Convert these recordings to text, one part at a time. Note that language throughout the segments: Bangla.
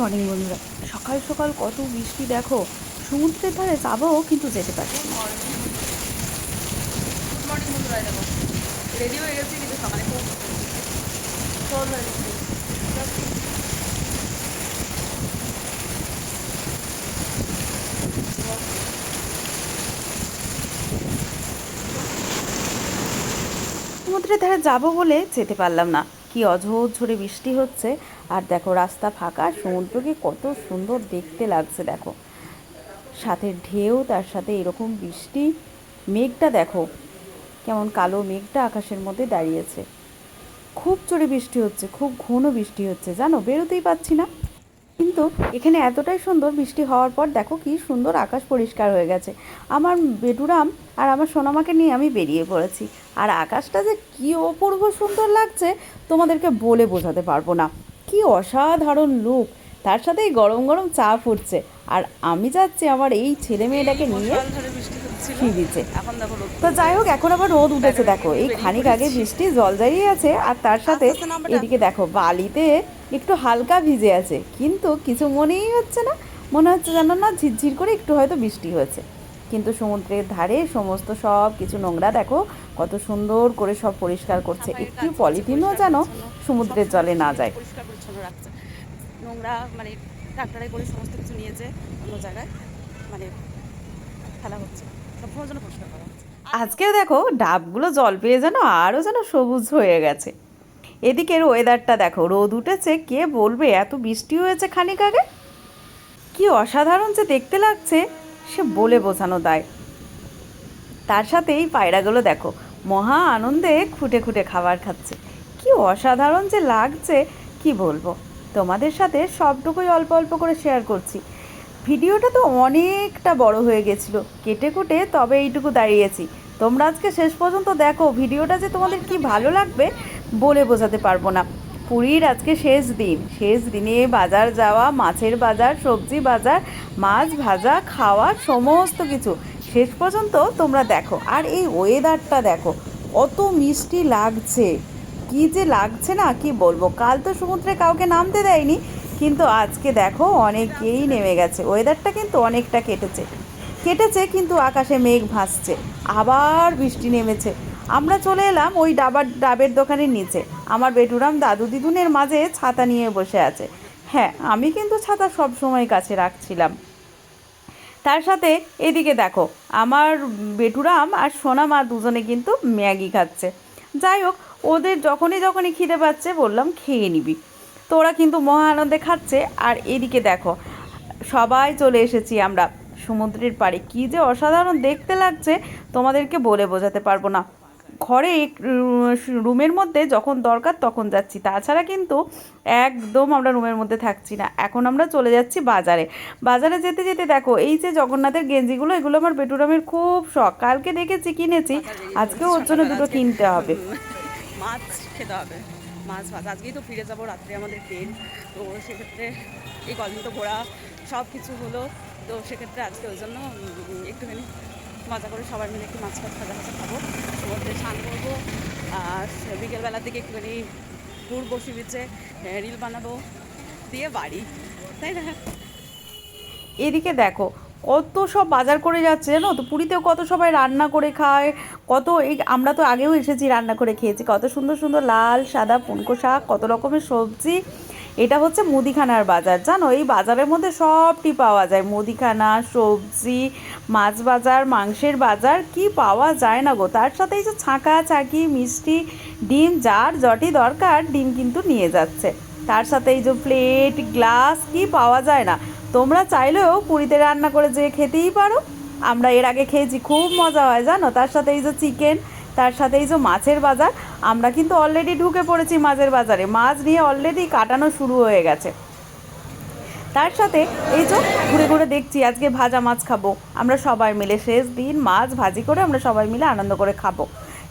মর্নিং বন্ধুরা। সকাল সকাল কত বৃষ্টি দেখো। সমুদ্রের ধারে যাব কিন্তু যেতে পারছি গুড মর্নিং রেডি হয়ে গেছি কিন্তু সকালে খুব জল গেছে। সমুদ্রের ধারে যাব বলে যেতে পারলাম না। কি অঝোর ঝরে বৃষ্টি হচ্ছে। আর দেখো, রাস্তা ফাঁকা, সমুদ্রকে কত সুন্দর দেখতে লাগছে, দেখো। সাথে ঢেউ, তার সাথে এরকম বৃষ্টি। মেঘটা দেখো, কেমন কালো মেঘটা আকাশের মধ্যে দাঁড়িয়েছে। খুব জোরে বৃষ্টি হচ্ছে, খুব ঘন বৃষ্টি হচ্ছে, জানো? বেরোতেই পাচ্ছি না। কিন্তু এখানে এতটাই সুন্দর বৃষ্টি হওয়ার পর, দেখো কি সুন্দর আকাশ পরিষ্কার হয়ে গেছে। আমার বেটুরাম আর আমার সোনামাকে নিয়ে আমি বেরিয়ে পড়েছি। আর আকাশটা যে কি অপূর্ব সুন্দর লাগছে, তোমাদেরকে বলে বোঝাতে পারব না। কি অসাধারণ লুক তার সাথে গরম গরম চা ফুটছে। আর আমি যাচ্ছি আমার এই ছেলে মেয়েটাকে নিয়ে। রোদ তো যাই হোক এখন আবার রোদ উঠেছে দেখো। এই খানিক আগে বৃষ্টি জল দাঁড়িয়ে আছে। আর তার সাথে এদিকে দেখো বালিতে একটু হালকা ভিজে আছে। কিন্তু কিছু মনেই হচ্ছে না। মনে হচ্ছে জানো না ঝিরঝির করে একটু হয়তো বৃষ্টি হয়েছে। কিন্তু সমুদ্রের ধারে সমস্ত সব কিছু নোংরা দেখো কত সুন্দর করে সব পরিষ্কার করছে। একটু পলিথিনও যেন সমুদ্রের জলে না যায়। পরিষ্কার পরিচ্ছন্ন রাখছে। নোংরা মানে ট্রাক্টরে করে সমস্ত কিছু নিয়েছে অন্য জায়গায় মানে ফেলা হচ্ছে। সব জন্য পরিষ্কার করা হচ্ছে। আজকে দেখো ডাবগুলো জল পেয়ে যেন আরও যেন সবুজ হয়ে গেছে। এদিকের ওয়েদারটা দেখো রোদ উঠেছে কে বলবে? এত বৃষ্টি হয়েছে খানিক আগে। কি অসাধারণ যে দেখতে লাগছে। সে বলে বোঝানো দায়। তার সাথে এই পায়রাগুলো দেখো, মহা আনন্দে খুঁটে খুঁটে খাবার খাচ্ছে। কি অসাধারণ যে লাগছে, কি বলব? তোমাদের সাথে সবটুকুই অল্প অল্প করে শেয়ার করছি। ভিডিওটা তো অনেকটা বড় হয়ে গেছিল, কেটে কুটে তবে এইটুকু দাঁড়িয়েছি। তোমরা আজকে শেষ পর্যন্ত দেখো, ভিডিওটা যে তোমাদের কি ভালো লাগবে বলে বোঝাতে পারব না। পুরীর আজকে শেষ দিন। শেষ দিনে বাজার যাওয়া, মাছের বাজার, সবজি বাজার, মাছ ভাজা, খাওয়া, সমস্ত কিছু। শেষ পর্যন্ত তোমরা দেখো। আর এই ওয়েদারটা দেখো, কত মিষ্টি লাগছে। কি যে লাগছে না, কি বলব? কাল তো সমুদ্রে কাউকে নামতে দেয়নি, কিন্তু আজকে দেখো অনেকেই নেমে গেছে। ওয়েদারটা কিন্তু অনেকটা কেটেছে। কেটেছে, কিন্তু আকাশে মেঘ ভাসছে। আবার বৃষ্টি নেমেছে। আমরা চলে এলাম ওই ডাবার ডাবের দোকানের নিচে। আমার বেটুরাম দাদু দিদুনের মাঝে ছাতা নিয়ে বসে আছে। হ্যাঁ আমি কিন্তু ছাতা সব সময় কাছে রাখছিলাম। তার সাথে এদিকে দেখো, আমার বেটুরাম আর সোনা মা দুজনে কিন্তু ম্যাগি খাচ্ছে। যাই হোক, ওদের যখনই যখনই খিদে পাচ্ছে, বললাম খেয়ে নিবি। তো ওরা কিন্তু মহা আনন্দে খাচ্ছে। আর এদিকে দেখো, সবাই চলে এসেছি আমরা। সমুদ্রের পাড়ে কী যে অসাধারণ দেখতে লাগছে, তোমাদেরকে বলে বোঝাতে পারব না। ঘরে রুমের মধ্যে যখন দরকার তখন যাচ্ছি। তাছাড়া কিন্তু একদম আমরা রুমের মধ্যে থাকছি না। এখন আমরা চলে যাচ্ছি বাজারে। বাজারে যেতে যেতে দেখো, এই যে জগন্নাথের গেঞ্জিগুলো, এগুলো আমার বেটুরামের খুব শখ। কালকে দেখেছি, কিনেছি। আজকে ওর জন্য দুটো কিনতে হবে। মাছ খেতে হবে। মাছ ভাত। আজকেই তো ফিরে যাব রাত্রে আমাদের ট্রেন। তো সেক্ষেত্রে এই তো ঘোরা সব কিছু হলো। তো সেক্ষেত্রে আজকে ওই জন্য একটুখানি মজা করে সবাই মিলে একটু মাছ ভাত ভাজা খাব। সমুদ্রে স্নান করব, আর বিকেলবেলার দিকে একটুখানি ট্যুর বসে বিচে রিল বানাবো দিয়ে বাড়ি, তাই না? এদিকে দেখো, কত সব বাজার করে যাচ্ছে, জানো তো? পুরীতেও কত সবাই রান্না করে খায়, কত এই আমরা তো আগেও এসেছি রান্না করে খেয়েছি, কত সুন্দর সুন্দর লাল, সাদা পুনকো শাক কত রকমের সবজি এটা হচ্ছে মুদিখানার বাজার। জানো, এই বাজারের মধ্যে সবটি পাওয়া যায়। মুদিখানা, সবজি, মাছ বাজার, মাংসের বাজার, কি পাওয়া যায় না গো? তার সাথে এই যে ছাঁকা ছাঁকি মিষ্টি, ডিম, যার যটি দরকার, ডিম কিন্তু নিয়ে যাচ্ছে। তার সাথে এই যে প্লেট, গ্লাস, কি পাওয়া যায় না? তোমরা চাইলেও পুরীতে রান্না করে যে খেতেই পারো। আমরা এর আগে খেয়েছি, খুব মজা হয়, জানো? তার সাথে এই যে চিকেন তার সাথে এই যে মাছের বাজার, আমরা কিন্তু অলরেডি ঢুকে পড়েছি মাছের বাজারে। মাছ নিয়ে অলরেডি কাটানো শুরু হয়ে গেছে। তার সাথে এই যে ঘুরে ঘুরে দেখছি, আজকে ভাজা মাছ খাব। আমরা সবাই মিলে শেষ দিন মাছ ভাজি করে আমরা সবাই মিলে আনন্দ করে খাব।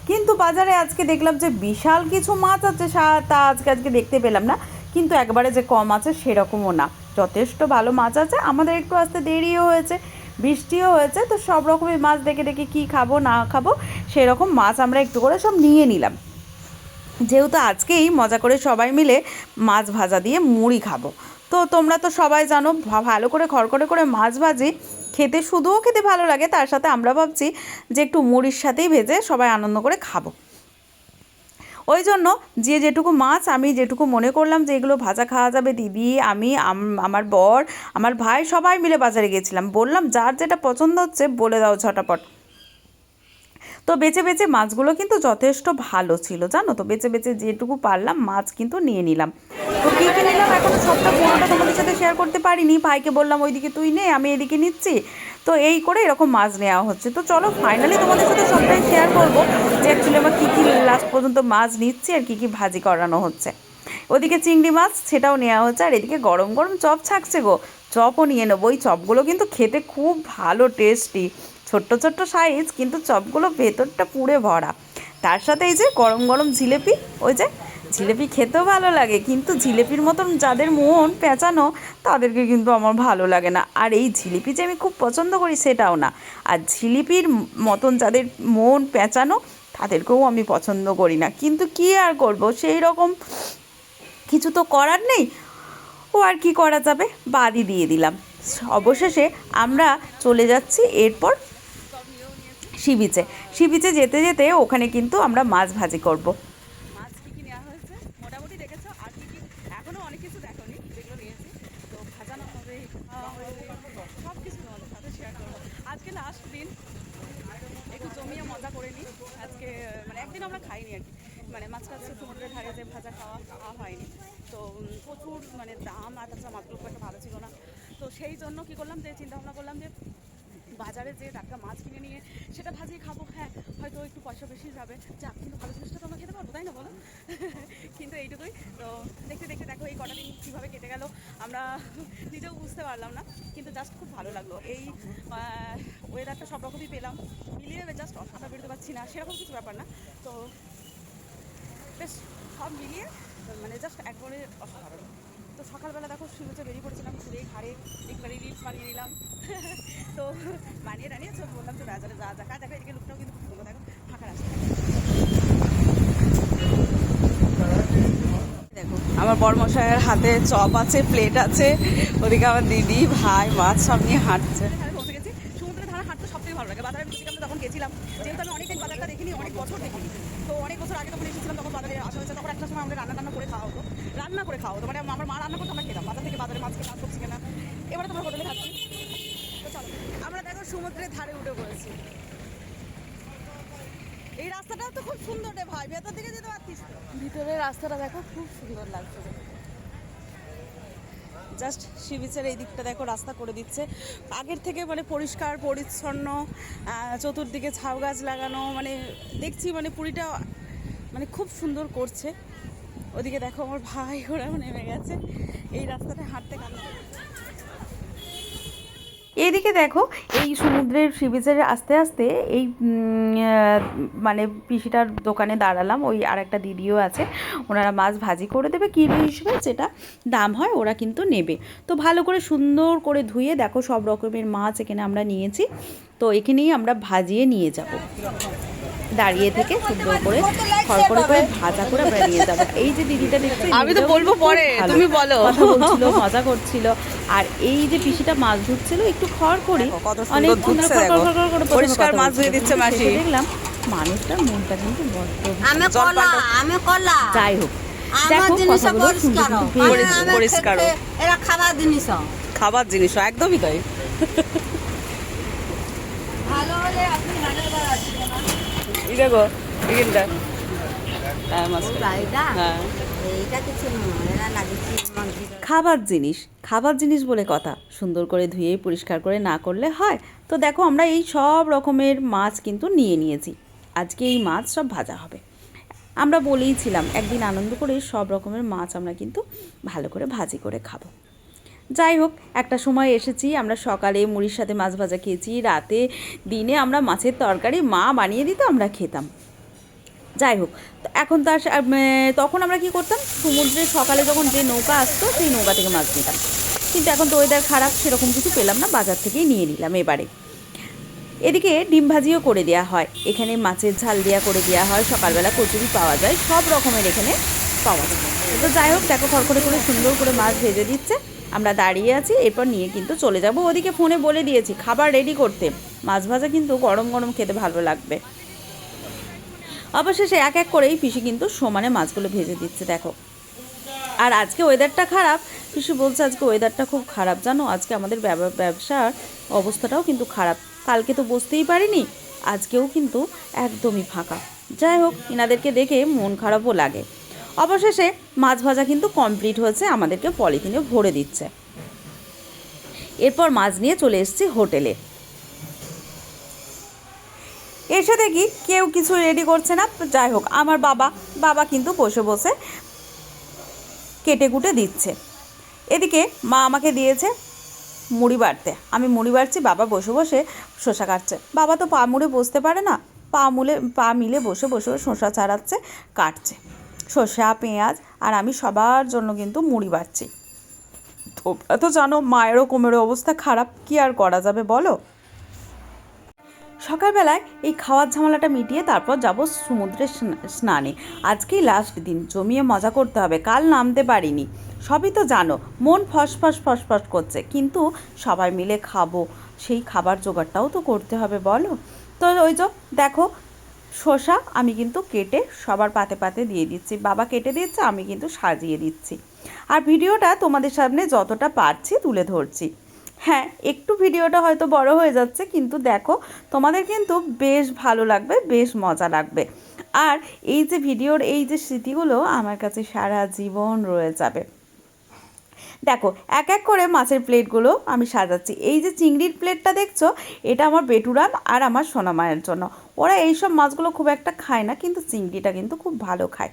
কিন্তু বাজারে আজকে দেখলাম যে বিশাল কিছু মাছ আছে তা আজকে আজকে দেখতে পেলাম না। কিন্তু একবারে যে কম আছে সেরকমও না। যথেষ্ট ভালো মাছ আছে। আমাদের একটু আসতে দেরিও হয়েছে। বৃষ্টিও হয়েছে, তো সব রকমের মাছ দেখে দেখে কী খাব, না খাব, সেরকম মাছ আমরা একটু করে সব নিয়ে নিলাম। যেহেতু আজকেই মজা করে সবাই মিলে মাছ ভাজা দিয়ে মুড়ি খাব। তো তোমরা তো সবাই জানো ভালো করে খড়খড়ে করে মাছ ভাজি, খেতে শুধুও খেতে ভালো লাগে, তার সাথে আমরা ভাবছি যে একটু মুড়ির সাথেই ভেজে সবাই আনন্দ করে খাব। ওই জন্য যে যেটুকু মাছ আমি যেটুকু মনে করলাম যে এগুলো ভাজা খাওয়া যাবে, দিদি, আমি আমার বর, আমার ভাই সবাই মিলে বাজারে গেছিলাম বললাম, যার যেটা পছন্দ হচ্ছে বলে দাও ঝটাপট। তো বেছে বেছে মাছগুলো কিন্তু যথেষ্ট ভালো ছিল, জানো তো? বেছে বেছে যেটুকু পারলাম মাছ কিন্তু নিয়ে নিলাম। তো কী কী নিলাম? এখন সবটা পুরোটা তোমাদের সাথে শেয়ার করতে পারিনি। ভাইকে বললাম, ওইদিকে তুই নে, আমি এদিকে নিচ্ছি। তো এই করে এরকম মাছ নেওয়া হচ্ছে। তো চলো ফাইনালি তোমাদের সাথে সবটাই শেয়ার করব যে অ্যাকচুয়ালি আমার কী কী লাস্ট পর্যন্ত মাছ নিচ্ছি আর কী কী ভাজি করানো হচ্ছে। ওদিকে চিংড়ি মাছ, সেটাও নেওয়া হচ্ছে। আর এদিকে গরম গরম চপ থাকছে গো। চপও নিয়ে নেব। ওই চপগুলো কিন্তু খেতে খুব ভালো টেস্টি ছোট্ট ছোট্ট সাইজ কিন্তু চপগুলো ভেতরটা পুড়ে ভরা। তার সাথে এই যে গরম গরম জিলেপি, ওই যে জিলেপি খেতেও ভালো লাগে, কিন্তু জিলেপির মতন যাদের মন পেঁচানো, তাদেরকে কিন্তু আমার ভালো লাগে না। আর এই জিলিপি যে আমি খুব পছন্দ করি সেটাও না। আর জিলিপির মতন যাদের মন পেঁচানো, তাদেরকেও আমি পছন্দ করি না। কিন্তু কি আর করব, সেই রকম কিছু তো করার নেই। ও আর কি করা যাবে? বাদই দিয়ে দিলাম। অবশেষে আমরা চলে যাচ্ছি, এরপর সি বিচে। সি বিচে যেতে যেতে ওখানে কিন্তু আমরা মাছ ভাজি করব। মাছ নেওয়া হয়েছে? মোটামুটি দেখেছ কী অনেক কিছু নিয়েছি। তো সব কিছু শেয়ার করব। আজকে লাস্ট দিন, একটু জমিয়ে মজা করে নিই। আজকে মানে একদিন আমরা খাইনি আর কি। মানে মাছ টাছ ধারে ভাজা খাওয়া খাওয়া হয়নি। তো প্রচুর মানে দাম আর তাছাড়া মাছগুলো খুব একটা ভালো ছিল না। তো সেই জন্য কী করলাম যে চিন্তা ভাবনা করলাম যে বাজারে যে টাটকা মাছ কিনে নিয়ে সেটা ভাজিয়ে খাব। হ্যাঁ হয়তো একটু পয়সা বেশি যাবে। যাক, কিন্তু ভালো জিনিসটা তো আমরা খেতে পারব, তাই না বলো? কিন্তু এইটুকুই। তো দেখতে দেখতে দেখো এই কটা দিন কীভাবে কেটে গেল, আমরা নিজেও বুঝতে পারলাম না, কিন্তু জাস্ট খুব ভালো লাগল। এই ওয়েদারটা সব রকমই পেলাম। মিলিয়ে জাস্ট অসাটা বেরোতে পারছি না, সেরকম কিছু ব্যাপার না। তো বেশ, সব মিলিয়ে মানে জাস্ট একবারে অসাধারণ। তো সকালবেলা দেখো শুরুতে বেরিয়ে পড়েছিলাম ঘুরে ঘাড়ে একবারে রিলস বানিয়ে নিলাম। তো বানিয়ে টানিয়ে সব বললাম যে বাজারে যা যা দেখো, এদিকে লোকটাও কিন্তু খুব দেখো, ফাঁকা রাস্তা। দেখো, আমার বড়মশাইয়ের হাতে চপ আছে প্লেট আছে, ওদিকে আমার দিদি, ভাই মাছ সব নিয়ে হাঁটছে। সমুদ্রের ধারে হাঁটতে সবথেকে ভালো লাগে। বাজারে বেশি তখন গেছিলাম, যেহেতু আমি অনেকদিন বাজারটা দেখিনি, অনেক বছর দেখিনি। তো অনেক বছর আগে তখন এসেছিলাম তখন বাজারে আসা হয়েছে তখন একটা সময় আমরা রান্না টান্না করে খাওয়া হতো রান্না করে খাওয়া হতো মানে আমার মা রান্না করতে আমরা খেতাম বাজার থেকে বাজারে মাছ কেনা সবজি কেনা। এবারে তোমরা হোটেলে খাচ্ছি তো চলো। আমরা দেখো সমুদ্রের ধারে উঠে পড়েছি। এই রাস্তাটাও তো খুব সুন্দর রে ভাই ভেতর দিকে যেতে পারতিস ভিতরের রাস্তাটা দেখো খুব সুন্দর লাগছে। জাস্ট সি বিচের এই দিকটা দেখো রাস্তা করে দিচ্ছে। আগের থেকে মানে পরিষ্কার পরিচ্ছন্ন চতুর্দিকে ঝাউ গাছ লাগানো মানে দেখছি মানে পুরীটা মানে খুব সুন্দর করছে। ওদিকে দেখো আমার ভাই ওরাও নেমে গেছে। এই রাস্তাটা হাঁটতে কান্না এদিকে দেখো, এই সমুদ্রের সিবিচের আস্তে আস্তে এই মানে পিসিটার দোকানে দাঁড়ালাম। ওই আর একটা দিদিও আছে। ওনারা মাছ ভাজি করে দেবে। কিলো হিসেবে যেটা দাম হয়, ওরা কিন্তু নেবে। তো ভালো করে সুন্দর করে ধুয়ে দেখো, সব রকমের মাছ এখানে আমরা নিয়েছি। তো এখানেই আমরা ভাজিয়ে নিয়ে যাব। দাঁড়িয়ে থেকে সুন্দর করে খড়খড়ে করে ভাজা করে আমরা নিয়ে যাব। এই যে দিদিটা দেখছি আমি তো বলব পরে, তুমি বলো। কথা বলছিল মজা করছিল। আর এই যে পিসিটা মাছ ধুচ্ছিল একটু খড় করে অনেক খড় খড় খড় খড় করে পরিষ্কার মাছ ধুয়ে দিচ্ছে মাসি। দেখলাম মানুষটার মনটা কিন্তু বড্ড কলা আমি কলা। যাই হোক দেখো জিনিস পরিষ্কার পরিষ্কার। আমার পরিষ্কার। ক্ষেত্রে এরা খাবার জিনিস খাবার জিনিস একদমই তাই। ভালো হলে আপনি এই দেখো এখানটা হ্যাঁ। হ্যাঁ খাবার জিনিস খাবার জিনিস বলে কথা। সুন্দর করে ধুয়ে পরিষ্কার করে না করলে হয়। তো দেখো আমরা এই সব রকমের মাছ কিন্তু নিয়ে নিয়েছি। আজকে এই মাছ সব ভাজা হবে। আমরা বলেইছিলাম একদিন আনন্দ করে সব রকমের মাছ আমরা কিন্তু ভালো করে ভাজি করে খাব। যাই হোক, একটা সময় এসেছি, আমরা সকালে মুড়ির সাথে মাছ ভাজা খেয়েছি, রাতে দিনে আমরা মাছের তরকারি, মা বানিয়ে দিত, আমরা খেতাম। যাই হোক এখন তার তখন আমরা কি করতাম, সমুদ্রে সকালে যখন যে নৌকা আসতো, সেই নৌকা থেকে মাছ নিতাম। কিন্তু এখন তো ওয়েদার খারাপ, সেরকম কিছু পেলাম না, বাজার থেকেই নিয়ে নিলাম এবারে। এদিকে ডিম ভাজিও করে দেওয়া হয়, এখানে মাছের ঝাল দেওয়া করে দেওয়া হয়, সকালবেলা কচুরি পাওয়া যায়, সব রকমের এখানে পাওয়া যায়। তো যাই হোক, দেখো খড়খড়ে করে সুন্দর করে মাছ ভেজে দিচ্ছে। আমরা দাঁড়িয়ে আছি, এরপর নিয়ে কিন্তু চলে যাব। ওদিকে ফোনে বলে দিয়েছি, খাবার রেডি করতে। মাছ ভাজা কিন্তু গরম গরম খেতে ভালো লাগবে। অবশেষে এক এক করেই পিসি কিন্তু সমানে মাছগুলো ভেজে দিচ্ছে, দেখো। আর আজকে ওয়েদারটা খারাপ। পিসি বলছে, আজকে ওয়েদারটা খুব খারাপ, জানো? আজকে আমাদের ব্যব- ব্যবসার অবস্থাটাও কিন্তু খারাপ। কালকে তো বুঝতেই পারিনি, আজকেও কিন্তু একদমই ফাঁকা। যাই হোক এনাদেরকে দেখে মন খারাপও লাগে। অবশেষে মাছ ভাজা কিন্তু কমপ্লিট হয়েছে, আমাদেরকে পলিথিনে ভরে দিচ্ছে। এরপর মাছ নিয়ে চলে এসেছি হোটেলে। এসে দেখি কেউ কিছু রেডি করছে না যাই হোক, আমার বাবা বাবা কিন্তু বসে বসে কেটে কুটে দিচ্ছে। এদিকে মা আমাকে দিয়েছে মুড়ি বাড়তে। আমি মুড়ি বাড়ছি, বাবা বসে বসে শসা কাটছে। বাবা তো পা মুড়ে বসতে পারে না, পা মুলে, পা মিলে বসে বসে শসা ছাড়াচ্ছে, কাটছে। শসা পেঁয়াজ আর আমি সবার জন্য কিন্তু মুড়ি বাড়ছি তোমরা তো জানো মায়েরও কোমরের অবস্থা খারাপ, কি আর করা যাবে বলো? সকালবেলায় এই খাওয়ার ঝামেলাটা মিটিয়ে তারপর যাব সমুদ্রে স্না- স্নানে। আজকেই লাস্ট দিন, জমিয়ে মজা করতে হবে, কাল নামতে পারিনি। সবই তো জানো, মন ফসফস ফসফস করছে, কিন্তু সবাই মিলে খাব, সেই খাবার জোগাড়টাও তো করতে হবে বলো। তো ওই যে, দেখো শসা আমি কিন্তু কেটে সবার পাতে পাতে দিয়ে দিচ্ছি। বাবা কেটে দিচ্ছে আমি কিন্তু সাজিয়ে দিচ্ছি। আর ভিডিওটা তোমাদের সামনে যতটা পারছি তুলে ধরছি। হ্যাঁ একটু ভিডিওটা হয়তো বড় হয়ে যাচ্ছে, কিন্তু দেখো, তোমাদের কিন্তু বেশ ভালো লাগবে, বেশ মজা লাগবে। আর এই যে ভিডিওর এই যে স্মৃতিগুলো, আমার কাছে সারা জীবন রয়ে যাবে। দেখো, এক এক করে মাছের প্লেটগুলো আমি সাজাচ্ছি। এই যে চিংড়ির প্লেটটা দেখছ, এটা আমার বেটুরাম আর আমার সোনামায়ের জন্য। ওরা এইসব মাছগুলো খুব একটা খায় না, কিন্তু চিংড়িটা কিন্তু খুব ভালো খায়।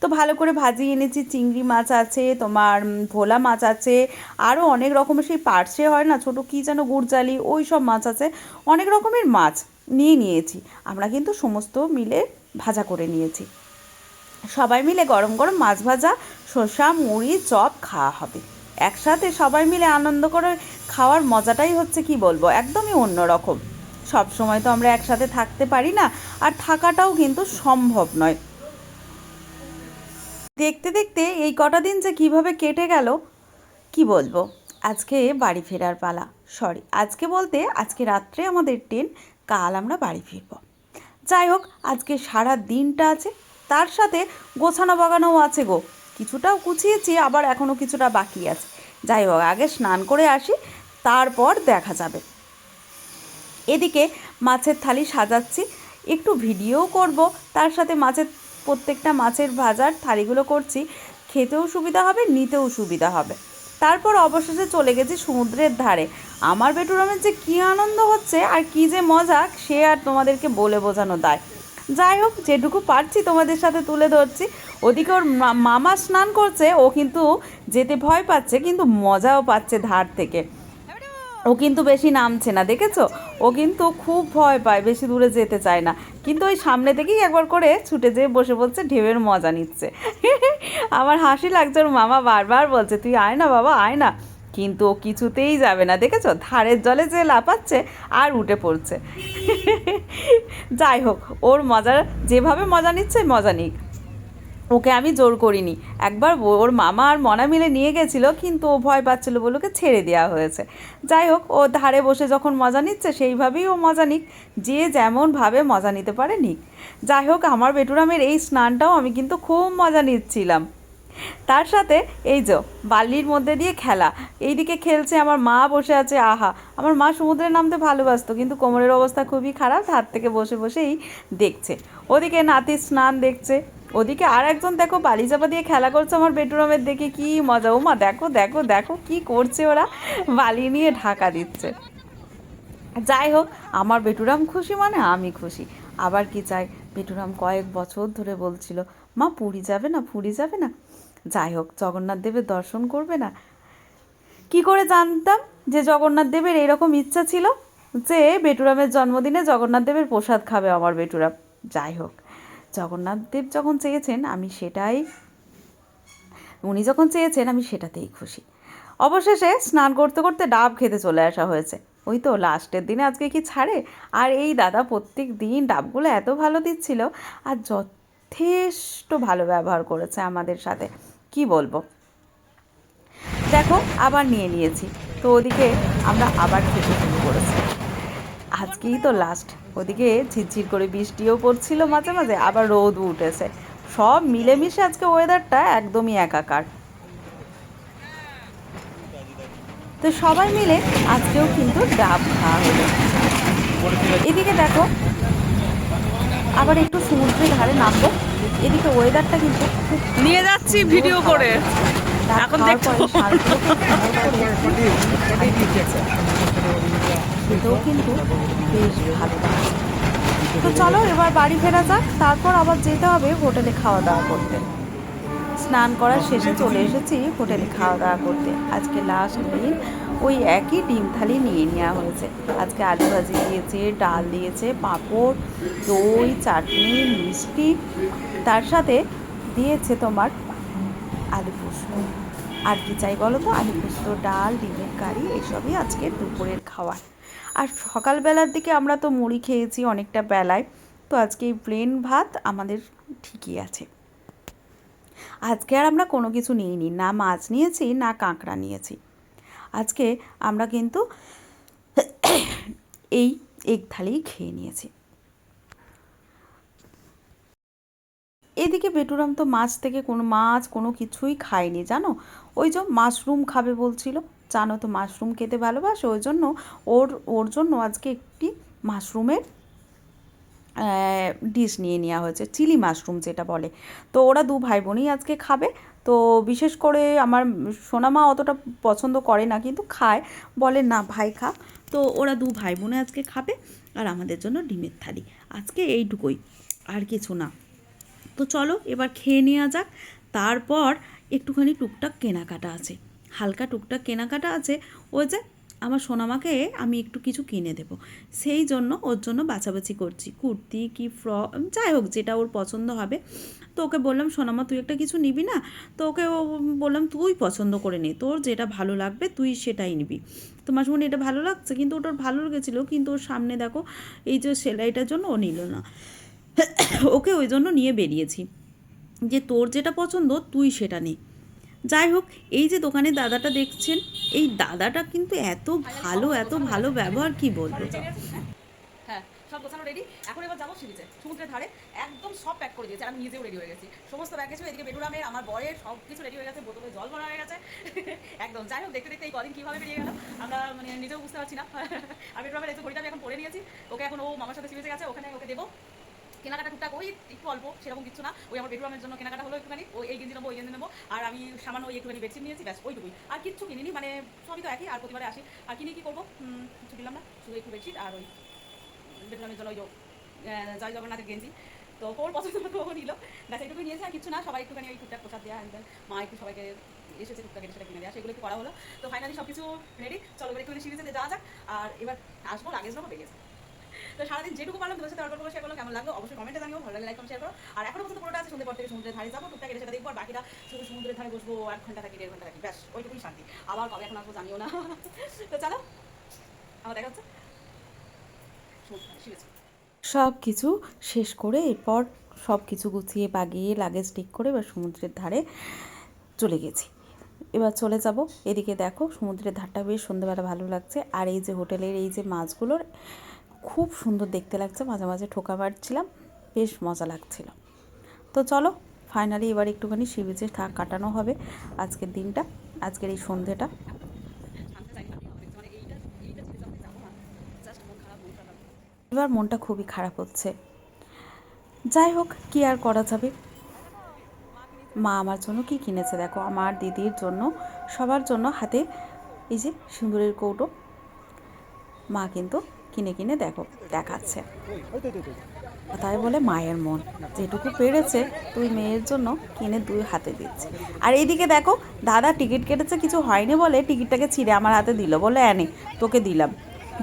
তো ভালো করে ভাজিয়ে এনেছি, চিংড়ি মাছ আছে, তোমার ভোলা মাছ আছে, আরও অনেক রকমের সেই পার্সে হয় না, ছোটো কী যেন গুড়জালি, ওই সব মাছ আছে, অনেক রকমের মাছ নিয়ে নিয়েছি। আমরা কিন্তু সমস্ত মিলে ভাজা করে নিয়েছি। সবাই মিলে গরম গরম মাছ ভাজা, শসা, মুড়ি, চপ খাওয়া হবে। একসাথে সবাই মিলে আনন্দ করে খাওয়ার মজাটাই হচ্ছে কি বলব, একদমই অন্যরকম সব সময় তো আমরা একসাথে থাকতে পারি না, আর থাকাটাও কিন্তু সম্ভব নয়। দেখতে দেখতে এই কটা দিন যে কীভাবে কেটে গেল, কি বলব? আজকে বাড়ি ফেরার পালা সরি আজকে বলতে আজকে রাত্রে আমাদের ট্রেন, কাল আমরা বাড়ি ফিরবো। যাই হোক, আজকে সারা দিনটা আছে, তার সাথে গোছানো বাগানোও আছে গো। কিছুটাও গুছিয়েছি আবার এখনও কিছুটা বাকি আছে। যাই হোক, আগে স্নান করে আসি, তারপর দেখা যাবে। এদিকে মাছের থালি সাজাচ্ছি, একটু ভিডিও করব, তার সাথে মাছের, প্রত্যেকটা মাছের ভাজার থালিগুলো করছি। খেতেও সুবিধা হবে, নিতেও সুবিধা হবে। তারপর অবশেষে চলে গেছি সমুদ্রের ধারে। আমার বেটুরামের যে কী আনন্দ হচ্ছে আর কী যে মজা, সে আর তোমাদেরকে বলে বোঝানো দায়। যাই হোক, যেটুকু পারছি তোমাদের সাথে তুলে ধরছি। ওদিকে ওর মামা স্নান করছে, ও কিন্তু যেতে ভয় পাচ্ছে, কিন্তু মজাও পাচ্ছে ধার থেকে। ও কিন্তু বেশি নামছে না, দেখেছ? ও কিন্তু খুব ভয় পায়, বেশি দূরে যেতে চায় না। কিন্তু ওই সামনে থেকেই একবার করে ছুটে যেয়ে বসে বলছে, ঢেউয়ের মজা নিচ্ছে। আমার হাসি লাগছে, ওর মামা বারবার বলছে, তুই আয় না বাবা, আয় না। কিন্তু ও কিছুতেই যাবে না, দেখেছ? ধারের জলে যে লাপাচ্ছে আর উঠে পড়ছে। যাই হোক, ওর মজার, যেভাবে মজা নিচ্ছে মজা নিক। ওকে আমি জোর করিনি। একবার ওর মামা আর মনা মিলে নিয়ে গেছিল, কিন্তু ও ভয় পাচ্ছিলো বলে ওকে ছেড়ে দেওয়া হয়েছে। যাই হোক, ও ধারে বসে যখন মজা নিচ্ছে, সেইভাবেই ও মজা নিক। যে যেমনভাবে মজা নিতে পারে, নিক। যাই হোক, আমার বেটুরামের এই স্নানটাও আমি কিন্তু খুব মজা নিচ্ছিলাম। তার সাথে এই যে বালির মধ্যে দিয়ে খেলা, এইদিকে খেলছে আমার মা বসে আছে, আহা, আমার মা সমুদ্রে নামতে ভালোবাসতো, কিন্তু কোমরের অবস্থা খুবই খারাপ হাত থেকে বসে বসেই দেখছে। ওদিকে নাতির স্নান দেখছে, ওদিকে আর একজন দেখো বালি চাপা দিয়ে খেলা করছে আমার বেডরুমের দেখে কি মজা ও মা দেখো দেখো দেখো, কি করছে ওরা, বালি নিয়ে ঢাকা দিচ্ছে। যাই হোক, আমার বেটুরাম খুশি মানে আমি খুশি। আবার কি চাই? বেটুরাম কয়েক বছর ধরে বলছিল, মা, পুরী যাবে না, পুরী যাবে না? যাই হোক, জগন্নাথ দেবের দর্শন করবে না? কি করে জানতাম যে জগন্নাথ দেবের এরকম ইচ্ছা ছিল যে বেটুরামের জন্মদিনে জগন্নাথ দেবের প্রসাদ খাবে আমার বেটুরাম? যাই হোক, জগন্নাথ দেব যখন চেয়েছেন, আমি সেটাই, উনি যখন চেয়েছেন, আমি সেটাতেই খুশি। অবশেষে স্নান করতে করতে ডাব খেতে চলে আসা হয়েছে। ওই তো লাস্টের দিনে, আজকে কি ছাড়ে? আর এই দাদা প্রত্যেক দিন ডাবগুলো এত ভালো দিচ্ছিল আর যথেষ্ট ভালো ব্যবহার করেছে আমাদের সাথে। কি বলব? দেখো, আবার নিয়ে নিয়েছি। তো ওদিকে আমরা আবার খেতে শুরু করেছি। আজকেই তো লাস্ট ওদিকে ঝিরঝির করে বৃষ্টিও পড়ছিল মাঝে মাঝে, আবার রোদ উঠেছে। সব মিলেমিশে আজকে ওয়েদারটা একদমই একাকার। তো সবাই মিলে আজকেও কিন্তু ডাব খাওয়া হলো। এদিকে দেখো, আবার একটু সমুদ্রের ধারে নামবো। এদিকে ওয়েদারটা কিন্তু খুব নিয়ে যাচ্ছি ভিডিও করে। এখন দেখছ? পরে কিন্তু বেশ ভালো তো চলো এবার বাড়ি ফেরা যাক। তারপর আবার যেতে হবে হোটেলে খাওয়া দাওয়া করতে। স্নান করার শেষে চলে এসেছি হোটেলে খাওয়া দাওয়া করতে। আজকে লাস্ট দিন ওই একই ডিম থালি নিয়ে নেওয়া হয়েছে। আজকে আলু ভাজি দিয়েছে ডাল দিয়েছে পাঁপড় দই চাটনি মিষ্টি। তার সাথে দিয়েছে তোমার আলু পোস্ত। আর কি চাই বলো তো? আলু পোস্ত, ডাল, ডিমের কারি, এসবই আজকে দুপুরের খাওয়ার আর সকালবেলার দিকে আমরা তো মুড়ি খেয়েছি অনেকটা বেলায়, তো আজকে এই প্লেন ভাত আমাদের ঠিকই আছে। আজকে আর আমরা কোনো কিছু নিইনি, না মাছ নিয়েছি, না কাঁকড়া নিয়েছি। আজকে আমরা কিন্তু এই এগ থালিই খেয়ে নিয়েছি। এদিকে বেটুরাম তো মাছ থেকে কোনো মাছ, কোনো কিছুই খায়নি, জানো? ওই যে মাশরুম খাবে বলছিল। জানো তো মাশরুম খেতে ভালোবাসে? ওই জন্য ওর ওর জন্য আজকে একটি মাশরুমের ডিশ নিয়ে নেওয়া হয়েছে। চিলি মাশরুম যেটা বলে। তো ওরা দু ভাই বোনই আজকে খাবে। তো বিশেষ করে আমার সোনামা অতটা পছন্দ করে না, কিন্তু খায়। বলে, না ভাই, খা। তো ওরা দু ভাই বোনে আজকে খাবে। আর আমাদের জন্য ডিমের থালি। আজকে এইটুকুই। আর কিছু না। তো চলো এবার খেয়ে নেওয়া যাক। তারপর একটুখানি টুকটাক কেনাকাটা আছে। হালকা টুকটাক কেনাকাটা আছে। ওই যে আমার সোনামাকে আমি একটু কিছু কিনে দেব। সেই জন্য ওর জন্য বাছাবাছি করছি। কুর্তি কি ফ্রক যাই হোক যেটা ওর পছন্দ হবে। তো ওকে বললাম, সোনামা, তুই একটা কিছু নিবি না? তো ওকে ও বললাম, তুই পছন্দ করে নে। তোর যেটা ভালো লাগবে তুই সেটাই নিবি। তো মাসুমনি এটা ভালো লাগছে, কিন্তু ওটার ভালো লেগেছিলো, কিন্তু ওর সামনে দেখো, এই যে সেলাইটার জন্য ও নিল না। ওকে ওই জন্য নিয়ে বেরিয়েছি। যে তোর যেটা পছন্দ, তুই সেটা নে। যাই হোক, এই যে দোকানে দাদাটা দেখছেন, এই দাদাটা কিন্তু এত ভালো এত ভালো ব্যবহার, কি বলব? হ্যাঁ সব গোছানো রেডি এখন এবার যাব সিরিজে সমুদ্রের ধারে একদম সব প্যাক করে দিয়েছে আমি নিজেও রেডি হয়ে গেছি। সমস্ত ব্যাগ গেছে এদিকে বেডুরামের আমার বরের সব কিছু রেডি হয়ে গেছে, বোতলে জল ভরা হয়ে গেছে। একদম, যাই হোক, দেখতে দেখতে এই কদিন কীভাবে বেরিয়ে গেল, আমরা মানে নিজেও বুঝতে পারছি না। আর বেডুরামের এই ঘড়িটা আমি এখন পরে নিয়েছি। ওকে এখন ও মামার সাথে সিরিজে গেছে, ওখানে ওকে দেবো। কেনাকাটা টুকটাক, ওই একটু অল্প, সেরকম কিছু না। ওই আমার বেডরুমের জন্য কেনাকাটা হলো একটুখানি, ওই এই গেঞ্জি নেব, ওই গেঞ্জি নেব, আর আমি সামান্য ওই একটুখানি বেডশিট নিয়েছি, ব্যাস, ওইটুকুই। আর কিচ্ছু কিনিনি মানে সবই তো একই, আর প্রতিবারে আসি। আর কিনে কি করব? কিছু দিলাম না, শুধু একটু বেডশিট আর ওই বেডরুমের জন্য ওই জয় জগন্নাথের গেঞ্জি। তো ওর পছন্দ মতো ও নিল। ব্যাস, এইটুকুই নিয়েছে, আর কিছু না, সবাই একটুখানি ওই টুকটাক প্রসাদ দেওয়া দেন মা একটু সবাইকে এসেছে টুকটাক এটা সেটা কিনে দেওয়া সেগুলো একটু করা হলো। তো ফাইনালি সব কিছু রেডি চলো এবার একটুখানি সিরিজে যাওয়া যাক, আর এবার আসব লাগেজ নেব বেরিয়েছে তো সারাদিন যেটুকু পারলাম তোমার সাথে অল্প শেয়ার করল কেমন লাগল অবশ্যই কমেন্টে জানিও, ভালো লাগে লাইক শেয়ার করো। আর এখনও পর্যন্ত পুরোটা আছে সন্ধ্যে পর থেকে সমুদ্রের ধারে যাব, টুকটাক সেটা দেখব, আর বাকিটা শুধু সমুদ্রের ধারে বসবো, এক ঘণ্টা থাকি, দেড় ঘণ্টা থাকি, ব্যাস, ওইটুকুই শান্তি। আবার কবে এখন আসব জানিও না। তো চলো, আবার দেখা হচ্ছে। সব কিছু শেষ করে এরপর সব কিছু গুছিয়ে বাগিয়ে লাগেজ ঠিক করে এবার সমুদ্রের ধারে চলে গেছি। এবার চলে যাব, এদিকে দেখো সমুদ্রের ধারটা বেশ সন্ধ্যেবেলা ভালো লাগছে। আর এই যে হোটেলের এই যে মাছগুলোর খুব সুন্দর দেখতে লাগছে। মাঝে মাঝে ঠোকা মারছিলাম, বেশ মজা লাগছিল। তো চলো ফাইনালি এবার একটুখানি সি বিচে কাটানো হবে আজকের দিনটা, আজকের এই খারাপ এবার মনটা খুবই খারাপ হচ্ছে। যাই হোক, কি আর করা যাবে? মা আমার জন্য কি কিনেছে দেখো? আমার দিদির জন্য, সবার জন্য হাতে এই যে সিঁদুরের কৌটো। মা কিন্তু কিনে কিনে দেখো, দেখাচ্ছে। তাই বলে মায়ের মন। যেটুকু পেরেছে তুই মেয়ের জন্য কিনে দুই হাতে দিচ্ছে। আর এইদিকে দেখো, দাদা টিকিট কেটেছে, কিছু হয়নি বলে টিকিটটাকে ছিঁড়ে আমার হাতে দিল। বলে এনে তোকে দিলাম।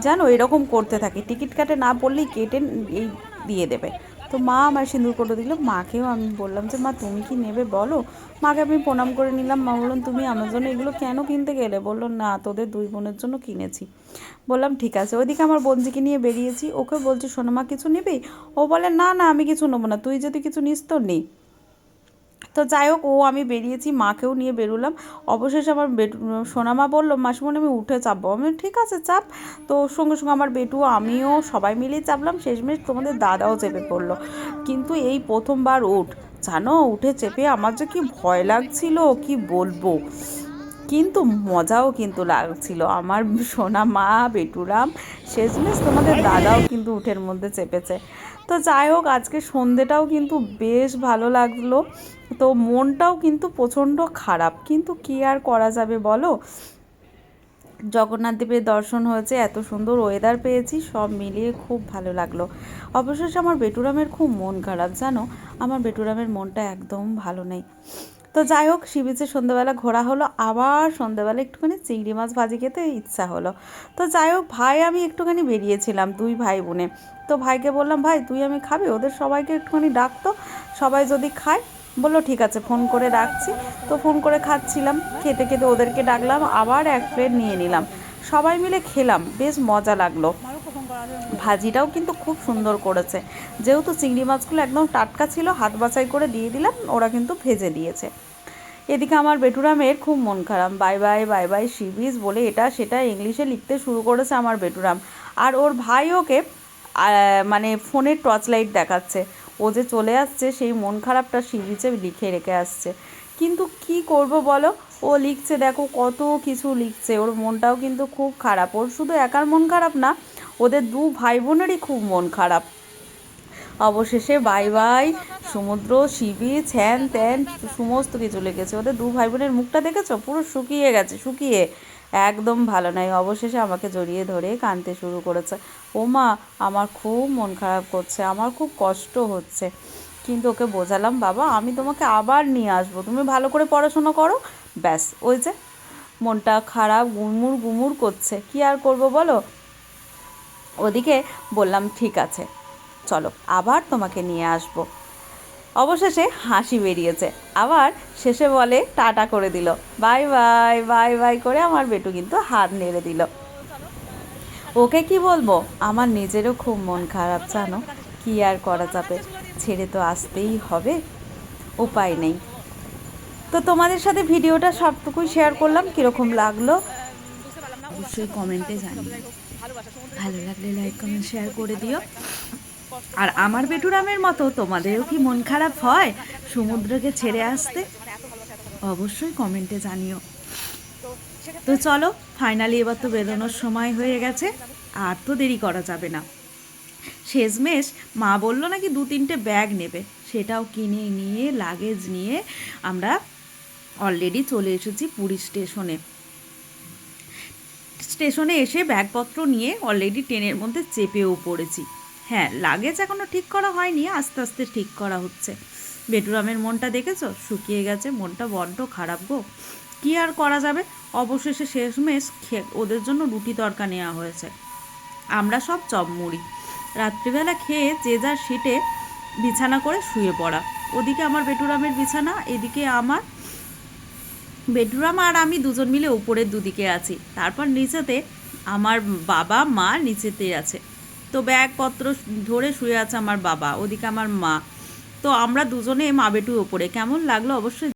জানো এরকম করতে থাকে। টিকিট কাটে না বললেই কেটে এই দিয়ে দেবে। তো মা আমার সিঁদুর করে দিল। মাকেও আমি বললাম যে, মা, তুমি কি নেবে বলো? মাকে আমি প্রণাম করে নিলাম। মা বললাম তুমি আমার জন্য এগুলো কেন কিনতে গেলে? বলল, না, তোদের দুই বোনের জন্য কিনেছি। বললাম, ঠিক আছে। ওইদিকে আমার বোনজিকে নিয়ে বেরিয়েছি। ওকে বলছি, সোনামা, কিছু নিবি? ও বলে, না না, আমি কিছু নেব না। তুই যদি কিছু নিস তো নেই তো যাই হোক, ও আমি বেরিয়েছি, মাকেও নিয়ে বেরোলাম। অবশেষে আমার বেটু, সোনামা বলল, মাসিমণি, আমি উঠে চাপবো। আমি ঠিক আছে, চাপ। তো সঙ্গে সঙ্গে আমার বেটু, আমিও সবাই মিলেই চাপলাম। শেষমেশ তোমাদের দাদাও চেপে পড়ল। কিন্তু এই প্রথমবার উঠ জানো, উঠে চেপে আমার যে কি ভয় লাগছিল, কি বলব? কিন্তু মজাও কিন্তু লাগছিল। আমার সোনা মা বেটুরাম, শেষমেশ তোমাদের দাদাও কিন্তু উঠের মধ্যে চেপেছে। তো যাই হোক, আজকে সন্ধেটাও কিন্তু বেশ ভালো লাগল। তো মনটাও কিন্তু প্রচণ্ড খারাপ। কিন্তু কি আর করা যাবে বলো? জগন্নাথ দেবের দর্শন হয়েছে, এত সুন্দর ওয়েদার পেয়েছি, সব মিলিয়ে খুব ভালো লাগল। অবশেষে আমার বেটুরামের খুব মন খারাপ, জানো? আমার বেটুরামের মনটা একদম ভালো নেই। তো যাই হোক সি বিচে সন্ধ্যেবেলা ঘোরা হলো, আবার সন্ধ্যেবেলা একটুখানি চিংড়ি মাছ ভাজি খেতে ইচ্ছা হলো। তো যাই হোক, ভাই আমি একটুখানি বেরিয়েছিলাম, দুই ভাই বোনে। তো ভাইকে বললাম, ভাই, তুই আমি খাবি? ওদের সবাইকে একটুখানি ডাকতো, সবাই যদি খায় বলল, ঠিক আছে, ফোন করে রাখছি। তো ফোন করে খাচ্ছিলাম, খেতে খেতে ওদেরকে ডাকলাম, আবার এক প্লেট নিয়ে নিলাম। সবাই মিলে খেলাম, বেশ মজা লাগল। ভাজিটাও কিন্তু খুব সুন্দর করেছে। যেহেতু চিংড়ি মাছগুলো একদম টাটকা ছিল, হাত বাছাই করে দিয়ে দিলাম, ওরা কিন্তু ভেজে দিয়েছে। এদিকে আমার বেটুরামের খুব মন খারাপ। বাই বাই বাই বাই সিবিজ বলে এটা সেটা ইংলিশে লিখতে শুরু করেছে আমার বেটুরাম। আর ওর ভাই ওকে মানে ফোনের টর্চ লাইট দেখাচ্ছে। ও যে চলে আসছে, সেই মন খারাপটা সিবিচে লিখে রেখে আসছে। কিন্তু কি করব বলো? ও লিখছে, দেখো কত কিছু লিখছে। ওর মনটাও কিন্তু খুব খারাপ। ওর শুধু একার মন খারাপ না, ওদের দু ভাই বোনেরই খুব মন খারাপ। অবশেষে বাই বাই, সমুদ্র সি বিচ হ্যান ত্যান, সমস্ত কিছু লেগেছে ওদের দু ভাই বোনের মুখটা দেখেছ? পুরো শুকিয়ে গেছে, শুকিয়ে। একদম ভালো নাই। অবশেষে আমাকে জড়িয়ে ধরে কাঁদতে শুরু করেছে। ও মা আমার খুব মন খারাপ করছে, আমার খুব কষ্ট হচ্ছে। কিন্তু ওকে বোঝালাম, বাবা, আমি তোমাকে আবার নিয়ে আসব। তুমি ভালো করে পড়াশোনা করো। ব্যাস, ওই যে মনটা খারাপ গুমুর গুমুর করছে। কি আর করব বলো? ওদিকে বললাম, ঠিক আছে, চলো, আবার তোমাকে নিয়ে আসব। অবশেষে হাসি বেরিয়েছে। আবার শেষে বলে, টাটা করে দিল। বাই বাই বাই বাই করে আমার বেটু কিন্তু হাত নেড়ে দিল। ওকে কি বলব? আমার নিজেরও খুব মন খারাপ, জানো? কি আর করা যাবে? ছেড়ে তো আসতেই হবে। উপায় নেই। তো তোমাদের সাথে ভিডিওটা সবটুকুই শেয়ার করলাম। কীরকম লাগল? অবশ্যই কমেন্টে জানিও। ভালো লাগলে লাইক কমেন্ট শেয়ার করে দিও। আর আমার বেটুরামের মতো তোমাদেরও কি মন খারাপ হয় সমুদ্রকে ছেড়ে আসতে? অবশ্যই কমেন্টে জানিও। তো চলো ফাইনালি এবার তো বেরোনোর সময় হয়ে গেছে, আর তো দেরি করা যাবে না। শেষমেশ মা বলল নাকি দু তিনটে ব্যাগ নেবে, সেটাও কিনে নিয়ে লাগেজ নিয়ে আমরা অলরেডি চলে এসেছি পুরী স্টেশনে। স্টেশনে এসে ব্যাগপত্র নিয়ে অলরেডি ট্রেনের মধ্যে চেপেও পড়েছি। হ্যাঁ লাগেজ এখনও ঠিক করা হয়নি, আস্তে আস্তে ঠিক করা হচ্ছে। বেটুরামের মনটা দেখেছ? শুকিয়ে গেছে, মনটা বড্ড খারাপ গো। কী আর করা যাবে? অবশেষে শেষমেশ ওদের জন্য রুটি তরকা নেওয়া হয়েছে। আমরা সব চপ মুড়ি। রাত্রিবেলা খেয়ে যে যার সিটে বিছানা করে শুয়ে পড়া। ওদিকে আমার বেটুরামের বিছানা, এদিকে আমার বেডরুম আর আমি দুজন মিলে উপরের দুদিকে আছি। তারপর নিচেতে আমার বাবা, মা নিচেতে আছে। তো ব্যাগপত্র ধরে শুয়ে আছে আমার বাবা, ওদিকে আমার মা। তো আমরা দুজনে মা বেটু ওপরে। কেমন লাগল অবশ্যই